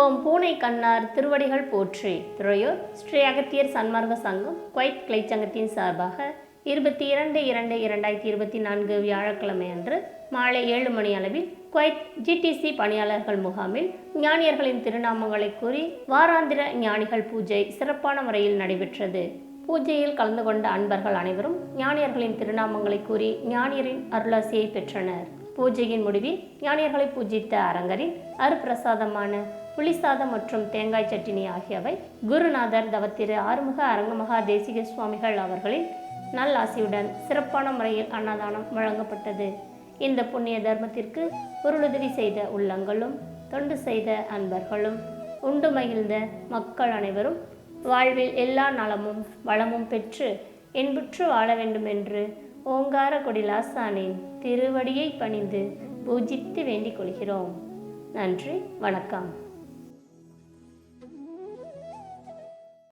ஓம் பூனை கண்ணார் திருவடிகள் போற்றி. துறையூர் ஸ்ரீ அகத்தியர் சன்மார்க்க சங்கம் குவைத் கிளைச்சங்கத்தின் சார்பாக இருபத்தி இரண்டு இரண்டு இரண்டாயிரத்தி இருபத்தி நான்கு வியாழக்கிழமை அன்று மாலை ஏழு மணி அளவில் குவைத் ஜிடிசி பணியாளர்கள் முகாமில் ஞானியர்களின் திருநாமங்களை கூறி வாராந்திர ஞானிகள் பூஜை சிறப்பான முறையில் நடைபெற்றது. பூஜையில் கலந்து கொண்ட அன்பர்கள் அனைவரும் ஞானியர்களின் திருநாமங்களை கூறி ஞானியரின் அருளாசியை பெற்றனர். பூஜையின் முடிவில் ஞானியர்களை பூஜித்த அரங்கரின் அருப்பிரசாதமான புளிசாதம் மற்றும் தேங்காய் சட்டினி ஆகியவை குருநாதர் தவத்திரு ஆறுமுக அரங்கமகா தேசிக சுவாமிகள் அவர்களின் நல்லாசியுடன் சிறப்பான முறையில் அன்னதானம் வழங்கப்பட்டது. இந்த புண்ணிய தர்மத்திற்கு பொருளுதவி செய்த உள்ளங்களும் தொண்டு செய்த அன்பர்களும் உண்டு மகிழ்ந்த மக்கள் அனைவரும் வாழ்வில் எல்லா நலமும் வளமும் பெற்று இன்புற்று வாழ வேண்டும் என்று ஓங்கார கொடிலாசானின் திருவடியை பணிந்து பூஜித்து வேண்டிக் கொள்கிறோம். நன்றி வணக்கம்.